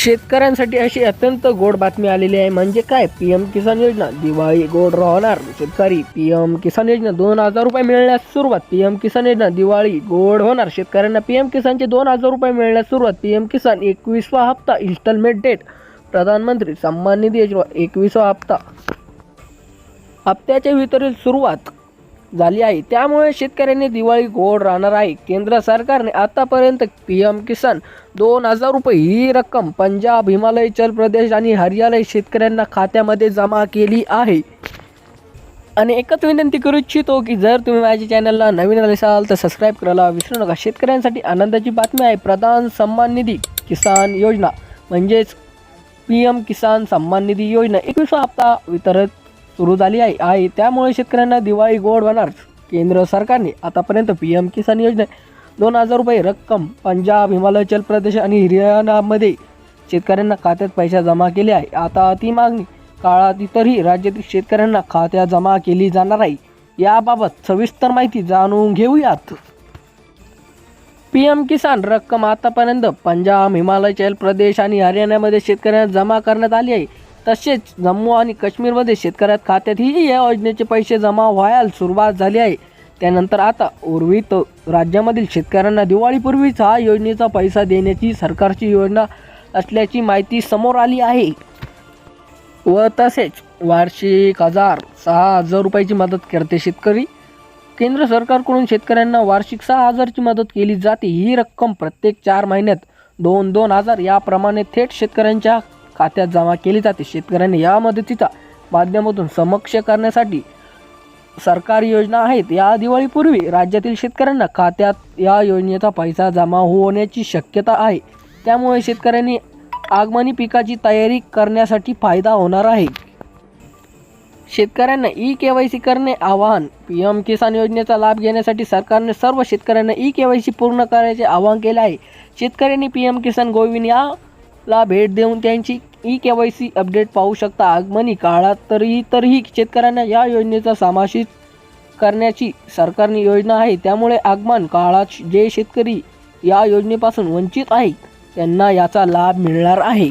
शेतकऱ्यांसाठी अशी अत्यंत गोड बातमी आलेली आहे. म्हणजे काय? पी एम किसान योजना दिवाळी गोड राहणार. शेतकरी पी एम किसान योजना दोन हजार रुपये मिळण्यास सुरुवात. पी एम किसान योजना दिवाळी गोड होणार. शेतकऱ्यांना पी एम किसानचे दोन हजार रुपये मिळण्यास सुरुवात. पी एम किसान एकवीसवा हप्ता इन्स्टॉलमेंट डेट प्रधानमंत्री सन्मान निधी योजना एकवीसवा हप्ता. हप्त्याच्या वितरित सुरुवात झाली आहे. त्यामुळे शेतकऱ्यांनी दिवाळी गोड राहणार आहे. केंद्र सरकारने आतापर्यंत पी एम किसान दोन हजार रुपये ही रक्कम पंजाब हिमालयचल प्रदेश आणि हरियाणा शेतकऱ्यांना खात्यामध्ये जमा केली आहे. आणि एकच विनंती करू इच्छितो की जर तुम्ही माझ्या चॅनलला नवीन आले असाल तर सबस्क्राईब करायला विसरू नका. शेतकऱ्यांसाठी आनंदाची बातमी आहे. प्रधान सन्मान निधी किसान योजना म्हणजेच पी एम किसान सन्मान निधी योजना. एकवीसवा हप्ता वितरित सुरू झाली आहे. आहे. त्यामुळे शेतकऱ्यांना दिवाळी गोड होणार. केंद्र सरकारने आतापर्यंत पी एम किसान योजना दोन हजार रुपये रक्कम पंजाब हिमाचल प्रदेश आणि हरियाणामध्ये शेतकऱ्यांना खात्यात पैसा जमा केले आहे. आता ती मागणी काळात इतरही राज्यातील शेतकऱ्यांना खात्यात जमा केली जाणार आहे. याबाबत सविस्तर माहिती जाणून घेऊयात. पी एम किसान रक्कम आतापर्यंत पंजाब हिमाचल प्रदेश आणि हरियाणामध्ये शेतकऱ्यांना जमा करण्यात आली आहे. तसेच जम्मू आणि काश्मीरमध्ये शेतकऱ्यात खात्यातही या योजनेचे पैसे जमा व्हायला सुरुवात झाली आहे. त्यानंतर आता उर्वित राज्यामधील शेतकऱ्यांना दिवाळीपूर्वीच हा योजनेचा पैसा देण्याची सरकारची योजना असल्याची माहिती समोर आली आहे. व तसेच वार्षिक हजार सहा हजार रुपयाची मदत करते शेतकरी. केंद्र सरकारकडून शेतकऱ्यांना वार्षिक सहा हजारची मदत केली जाते. ही रक्कम प्रत्येक चार महिन्यात दोन दोन हजार याप्रमाणे थेट शेतकऱ्यांच्या खात्यात जमा केली जाते. शेतकऱ्यांनी या मदतीचा माध्यमातून समक्ष करण्यासाठी सरकारी योजना आहेत. या दिवाळीपूर्वी राज्यातील शेतकऱ्यांना खात्यात या योजनेचा पैसा जमा होण्याची शक्यता आहे. त्यामुळे शेतकऱ्यांनी आगमनी पिकाची तयारी करण्यासाठी फायदा होणार आहे. शेतकऱ्यांना ई के वाय सी करणे आवाहन पी एम किसान योजनेचा लाभ घेण्यासाठी सरकारने सर्व शेतकऱ्यांना ई के वाय सी पूर्ण करायचे आवाहन केले आहे. शेतकऱ्यांनी पी एम किसान गोविंद याला भेट देऊन त्यांची E K Y C update पाहू शकता. आगमनी काळात तरीही तरीही शेतकऱ्यांना या योजनेचा समावेश करण्याची सरकारने योजना आहे. त्यामुळे आगमन काळात जे शेतकरी या योजनेपासून वंचित आहेत त्यांना याचा लाभ मिळणार आहे.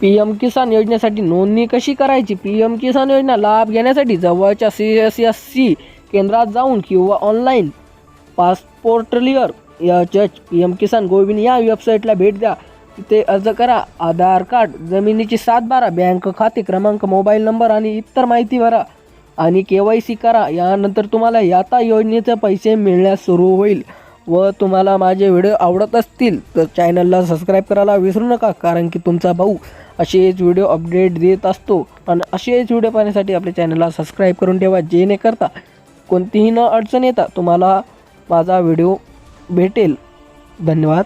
पी एम किसान योजनेसाठी नोंदणी कशी करायची? पी एम किसान योजना लाभ घेण्यासाठी जवळच्या सी एस एस सी केंद्रात जाऊन किंवा online पासपोर्टलियर H H P M Kisan Govind या वेबसाईटला भेट द्या. तिथे अर्ज करा. आधार कार्ड जमिनीची सात बारा बँक खाते क्रमांक मोबाईल नंबर आणि इतर माहिती भरा. आणि के वाय सी करा. यानंतर तुम्हाला याता योजनेचे पैसे मिळण्यास सुरू होईल व तुम्हाला माझे व्हिडिओ आवडत असतील तर चॅनलला सबस्क्राईब करायला विसरू नका कारण की तुमचा भाऊ असेच व्हिडिओ अपडेट देत असतो. आणि असेच व्हिडिओ पाहण्यासाठी आपल्या चॅनलला सबस्क्राईब करून ठेवा जेणेकरता कोणतीही न अडचण येता तुम्हाला माझा व्हिडिओ भेटेल. धन्यवाद.